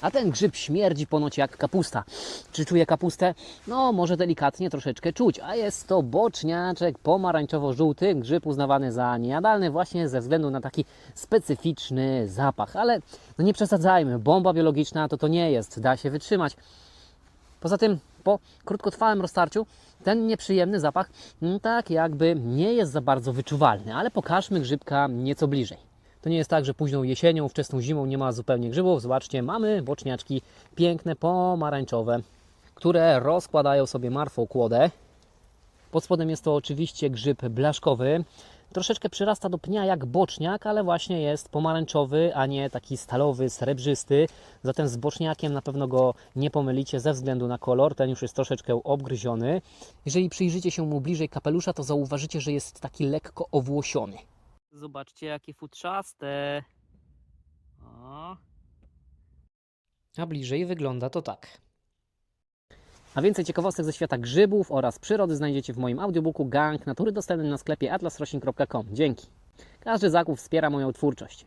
A ten grzyb śmierdzi ponoć jak kapusta. Czy czuje kapustę? No, może delikatnie troszeczkę czuć. A jest to boczniaczek pomarańczowo-żółty, grzyb uznawany za niejadalny właśnie ze względu na taki specyficzny zapach. Ale no nie przesadzajmy, bomba biologiczna to to nie jest, da się wytrzymać. Poza tym po krótkotrwałym roztarciu ten nieprzyjemny zapach mm, tak jakby nie jest za bardzo wyczuwalny, ale pokażmy grzybka nieco bliżej. To nie jest tak, że późną jesienią, wczesną zimą nie ma zupełnie grzybów. Zobaczcie, mamy boczniaczki piękne, pomarańczowe, które rozkładają sobie martwą kłodę. Pod spodem jest to oczywiście grzyb blaszkowy. Troszeczkę przyrasta do pnia jak boczniak, ale właśnie jest pomarańczowy, a nie taki stalowy, srebrzysty. Zatem z boczniakiem na pewno go nie pomylicie ze względu na kolor. Ten już jest troszeczkę obgryziony. Jeżeli przyjrzycie się mu bliżej kapelusza, to zauważycie, że jest taki lekko owłosiony. Zobaczcie, jakie futrzaste. O. A bliżej wygląda to tak. A więcej ciekawostek ze świata grzybów oraz przyrody znajdziecie w moim audiobooku Gang Natury dostępnym na sklepie atlasroślin.com. Dzięki. Każdy zakup wspiera moją twórczość.